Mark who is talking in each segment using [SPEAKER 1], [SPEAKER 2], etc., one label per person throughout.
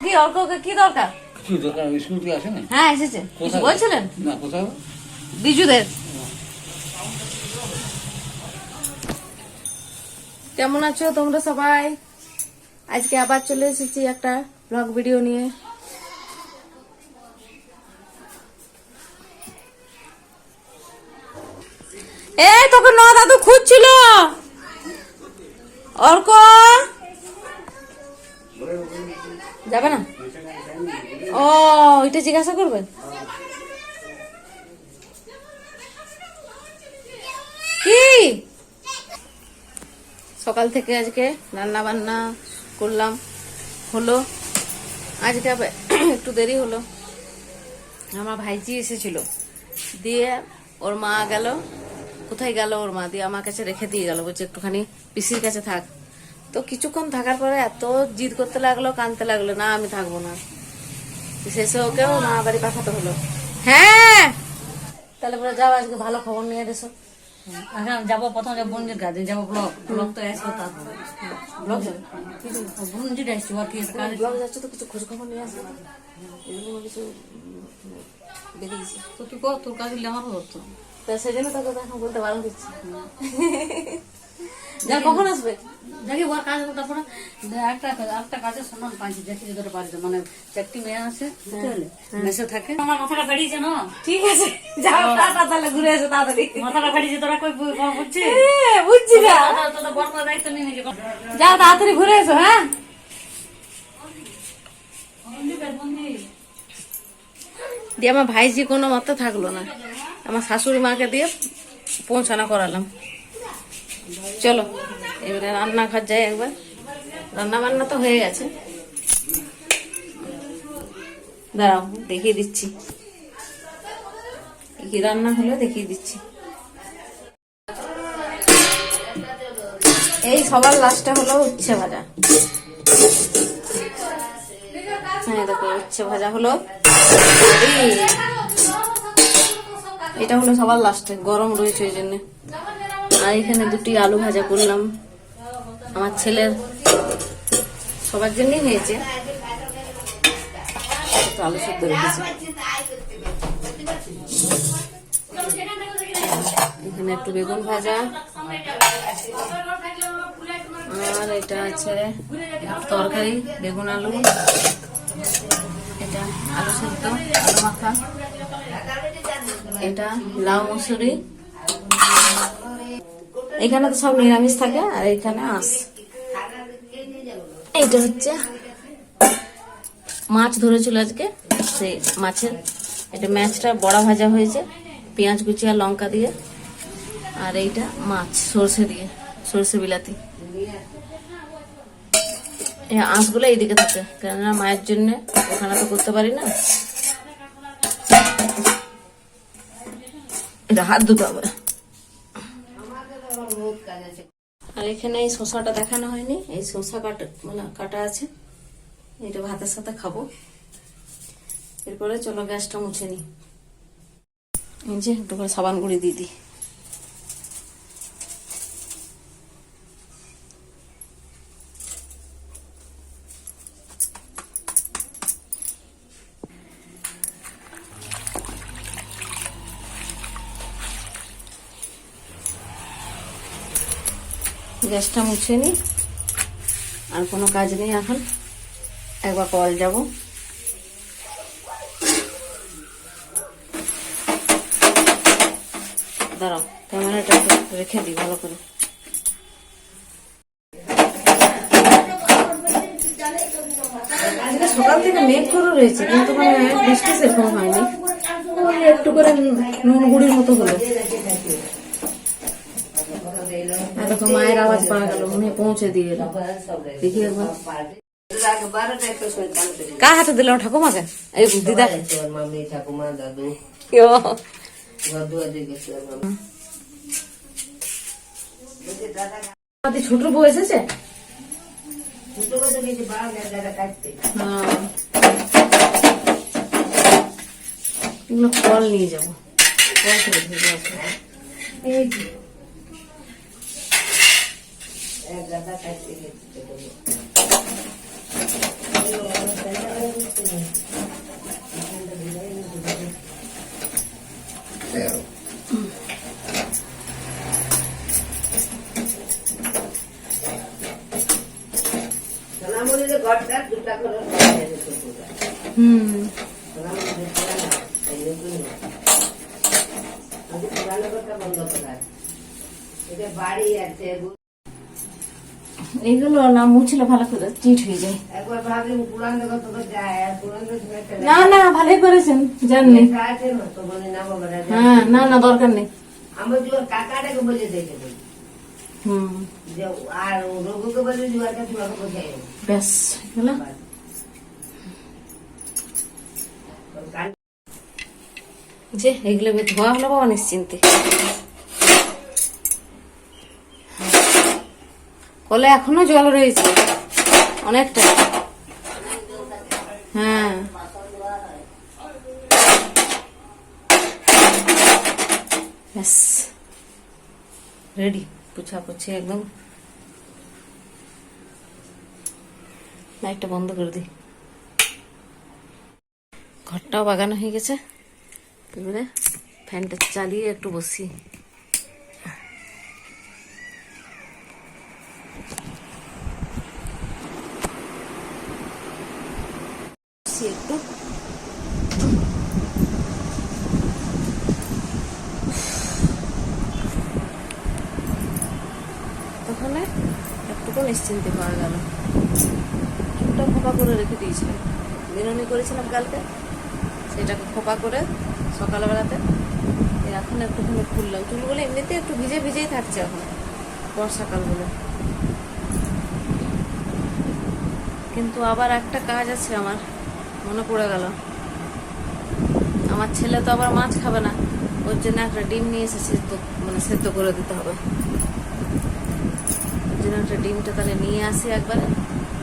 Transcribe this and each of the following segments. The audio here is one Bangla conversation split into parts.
[SPEAKER 1] কি অর্ককে কি দরকার?
[SPEAKER 2] কিছু দোকান স্কুল থেকে আসে না
[SPEAKER 1] হ্যাঁ এসেছে। কিছু বলছিলেন?
[SPEAKER 2] না কোথাও
[SPEAKER 1] বিজুদের। কেমন আছো তোমরা সবাই? আজকে আবার চলে এসেছি একটা ব্লগ ভিডিও নিয়ে। এই তোকে ন দাদু খুঁজছিল। অর্ক! যাবে না? ও, এটা জিজ্ঞাসা করবে কি? সকাল থেকে আজকে রান্না বান্না করলাম, হলো। আজকে একটু দেরি হলো। আমার ভাইজি এসেছিল। দিয়ে ওর মা গেল। কোথায় গেল ওর মা? দিয়ে আমার কাছে রেখে দিয়ে গেল। বলছে একটুখানি পিসির কাছে থাক। তো কিছুক্ষণ থাকার পরে এত জিদ করতে লাগল কানতে লাগল না আমি থাকব না। শেষে ওকেও মা বাড়ি পাঠাতে হলো। হ্যাঁ! তাহলে পরে যাও আজকে ভালো খবর নিয়ে এসো।
[SPEAKER 3] এখন যাব প্রথম যাব বন্ধুর কাছে যাব ব্লক ব্লক তো আসব তারপরে
[SPEAKER 1] ব্লগ? যাবে
[SPEAKER 3] বন্ধুর আসছি আর কি কাজ
[SPEAKER 1] ব্লগ যাচ্ছে তো কিছু খোঁজ খবর নিয়ে আসবে এরকম কিছু বেরিয়েছে
[SPEAKER 3] তো তুই কর তোর কাজ আমার হতো
[SPEAKER 1] তা। সেই জন্য তোকে এখন বলতে বারণ দিচ্ছি যা কখন আসবে?
[SPEAKER 3] দেখি ওর কাজ তারপরে একটা একটা কাজের সম্মান পাইছি দেখি যে তোর বাড়িতে। মানে চারটি মেয়ে আছে বুঝতে পারলে? মেসে থাকে। আমার মাথাটা বেরিয়েছে না?
[SPEAKER 1] ঠিক আছে যাও টাটা তাহলে ঘুরে এসো তাড়াতাড়ি।
[SPEAKER 3] মাথাটা বেরিয়েছে তোরা কই
[SPEAKER 1] এ, বুঝছি না
[SPEAKER 3] তোদের বড় দায়িত্ব নিয়ে নিজে
[SPEAKER 1] যাও তাড়াতাড়ি ঘুরে এসো হ্যাঁ। দিয়ে আমার ভাইজি কোনো মতে থাকল না। আমার শাশুড়ি মাকে দিয়ে পৌঁছানো করালাম। চলো। এবারে রান্না ঘর যাই একবার। রান্না বান্না তো হয়ে গেছে। দাঁড়াও, দেখিয়ে দিচ্ছি। কি রান্না হলো দেখিয়ে দিচ্ছি। এই সবার লাস্টটা হলো উচ্ছে ভাজা। হ্যাঁ দেখো, উচ্ছে ভাজা হলো। এটা হলো সবার লাস্টে, গরম রয়েছে ওই জন্য। আর এখানে দুটি আলু ভাজা করলাম। আমার ছেলের সবার জন্যই হয়েছে। আলু সেদ্ধ রেখেছি এখানে একটু বেগুন ভাজা। আর এটা আছে তরকারি, বেগুন আলু। এটা আলু সেদ্ধ, আলু মাখা। এটা লাউ মুসুরি। এখানে তো সব নিরামিষ থাকে, আর এখানে আস। এটা হচ্ছে মাছ ধরেছিল আজকে সেই মাছের। এটা মাছটা বড়া ভাজা হয়েছে, পেঁয়াজ কুচি আর লঙ্কা দিয়ে। আর এইটা মাছ, সর্ষে দিয়ে, সর্ষে বিলাতি। এই আঁশগুলো এইদিকে থাকে, কেননা মায়ের জন্য ওখানে তো করতে পারি না। এটা হাত ধুতে হবে আর এখানে এই শসাটা দেখানো হয়নি। এই শসা কাটা মানে কাটা আছে। এটা ভাতের সাথে খাব। এরপরে চলো গ্যাসটা মুছে নিই। এই যে, একটু করে সাবান গুঁড়ি দিয়ে দিই। গ্যাসটা মুছে নিই আর কোনো কাজ নেই এখন। একবার কল যাব। দাঁড়াও, ক্যামেরাটা রেখে দিই ভালো করে। সকাল থেকে মেঘ করে রয়েছে, কিন্তু মানে বৃষ্টি সেরকম হয়নি। একটু করে নুন গুড়ির মতো হলো। আর দেখো মায়ের আওয়াজ পাওয়া গেল মনে পৌঁছে দিয়ে এলো দেখি একবার কার হাতে দিলাম ঠাকুমাকে এই দিদা ছোট বউ এসেছে কল নিয়ে যাব। এই।
[SPEAKER 4] এক গাদা কাটতে গেছে সোনামণির ঘরটা দুটা বানিয়ে
[SPEAKER 1] হুম।
[SPEAKER 4] বাড়ি আছে
[SPEAKER 1] এইগুলো না মুছলে ভালো করে চিট হয়ে যায়। না না ভালোই করেছেন হ্যাঁ না না দরকার নেই। হুম। ব্যাস যে এগুলো ধোয়া হলো বাবা নিশ্চিন্তে। কলে এখনও জল রয়েছে। অনেকটা। হ্যাঁ। ব্যাস। রেডি। পুছা পুছি একদম। লাইটটা বন্ধ করে দিই। ঘরটাও বাগানো হয়ে গেছে। ফ্যানটা চালিয়ে একটু বসি একটু তখন একটুকু নিশ্চিন্তে পাওয়া গেল। চুলটা খোপা করে রেখে দিয়েছিলাম বিনুনি করেছিলাম কালকে। সেটাকে খোপা করে সকালবেলাতে। এখন একটুখানি খুললাম। চুলগুলো এমনিতে একটু ভিজে ভিজেই থাকছে এখন। বর্ষাকাল বলে। কিন্তু আবার একটা কাজ আছে আমার। মনে পড়ে গেল। আমার ছেলে তো আবার মাছ খাবে না। ওর জন্য একটা ডিম নিয়ে এসে সেদ্ধ মানে সেদ্ধ করে দিতে হবে। জন্য ডিমটা তাহলে নিয়ে আসি একবারে।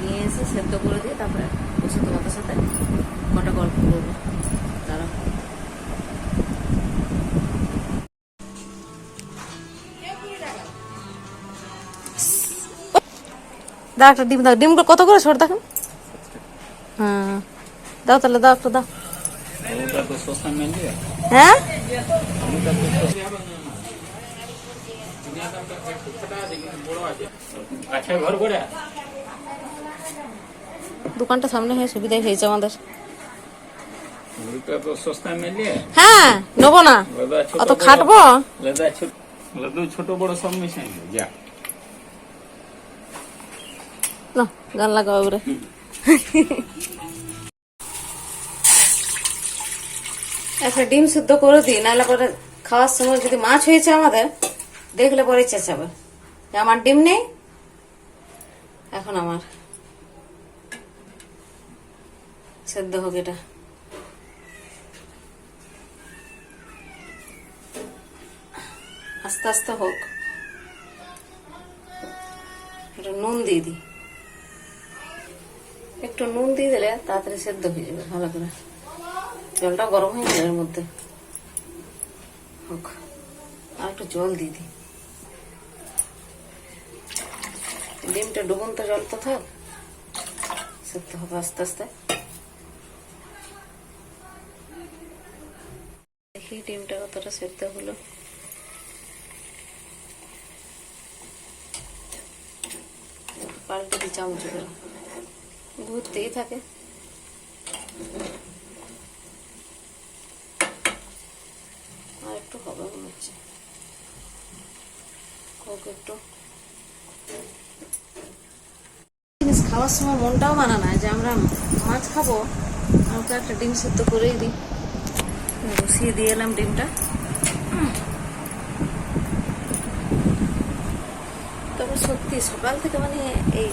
[SPEAKER 1] নিয়ে এসে সেদ্ধ করে দিয়ে তারপরে বসে তোমাদের সাথে কটা গল্প করব। তারা দাও একটা ডিম দাও। ডিমগুলো কত করে ছোট দেখেন। হ্যাঁ। দাও তাহলে দাও একটা দাও। হ্যাঁ? দোকানটা সামনে হয়ে সুবিধাই হয়েছে আমাদের।
[SPEAKER 2] তো সস্তা
[SPEAKER 1] হ্যাঁ নেব না। অত খাটবো?
[SPEAKER 2] ছোট বড় সব মিশাই যা।
[SPEAKER 1] না গান লাগাও এবারে। একটা ডিম সিদ্ধ করে দিই নাহলে পরে খাওয়ার সময় যদি মাছ হয়েছে আমাদের দেখলে পরে চেঁচাবে আমার ডিম নেই, এখন আমার। সেদ্ধ হোক এটা। আস্তে আস্তে হোক। একটু নুন দিয়ে দিই। একটু নুন দিয়ে দিলে তাড়াতাড়ি সেদ্ধ হয়ে যাবে ভালো করে। জলটা গরম হয়ে যাবে এর মধ্যে। হোক আর একটু জল দিয়ে দিই। ডিমটা ডুবন্ত জল তো থাক। সেদ্ধ হবে আস্তে আস্তে। দেখি ডিমটা কতটা সেদ্ধ হলো। পাল্টে দিই চামচ করে ঘুরতেই থাকে। আর একটু হবে মনে হচ্ছে। হোক একটু। খাওয়ার সময় মনটাও মানা না, যে আমরা মাছ খাব, আমাকে একটা ডিম সেদ্ধ করেই দিই। বসিয়ে দিয়ে এলাম ডিমটা। তবে সত্যি, সকাল থেকে মানে এই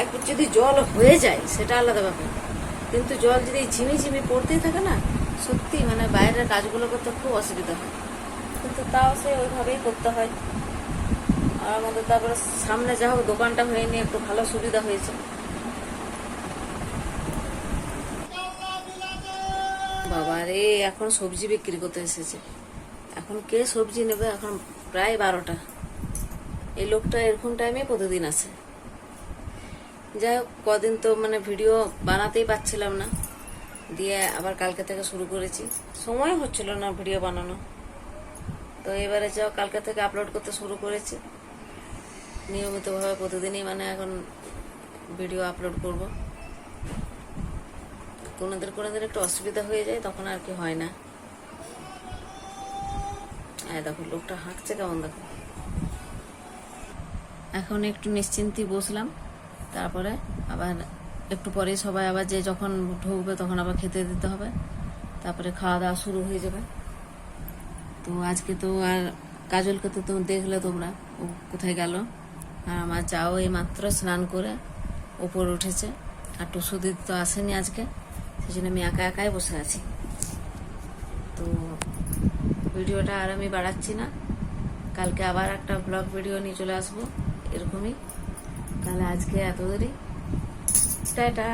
[SPEAKER 1] এক যদি জল হয়ে যায়, সেটা আলাদা ব্যাপার। কিন্তু জল যদি ঝিমি ঝিমি পড়তেই থাকে না, সত্যি মানে বাইরের কাজগুলো করতে খুব অসুবিধা হয়। কিন্তু তাও সে ওইভাবেই করতে হয়। আর আমাদের তারপরে সামনে যা হোক দোকানটা হয়ে নিয়ে একটু ভালো সুবিধা হয়েছে। বাবা রে, এখন সবজি বিক্রি করতে এসেছে। এখন কে সবজি নেবে? এখন প্রায় বারোটা। এই লোকটা এরকম টাইমে প্রতিদিন আসে। যাই হোক, কদিন তো মানে ভিডিও বানাতেই পারছিলাম না। দিয়ে আবার কালকে থেকে শুরু করেছি। সময় হচ্ছিল না ভিডিও বানানো। তো এবারে যাও কালকে থেকে আপলোড করতে শুরু করেছি। নিয়মিতভাবে প্রতিদিনই মানে এখন ভিডিও আপলোড করব। কোনোদের কোনোদের একটু অসুবিধা হয়ে যায়, তখন আর কি হয় না। হ্যাঁ দেখো, লোকটা হাঁকছে কেমন দেখো। এখন একটু নিশ্চিন্তি বসলাম, তারপরে আবার একটু পরে সবাই আবার যে যখন ঢুকবে তখন আবার খেতে দিতে হবে। তারপরে খাওয়া দাওয়া শুরু হয়ে যাবে। তো আজকে তো আর কাজলকে তো দেখলে তোমরা ও কোথায় গেল। আর আমার যাও এই মাত্র স্নান করে ওপর উঠেছে। আর টুসু দিদি তো আসেনি আজকে সেই জন্য আমি একা একাই বসে আছি। তো ভিডিওটা আর আমি বাড়াচ্ছি না। কালকে আবার একটা ব্লগ ভিডিও নিয়ে চলে আসব, এরকমই। তাহলে আজকে এত দেরি। টাটা।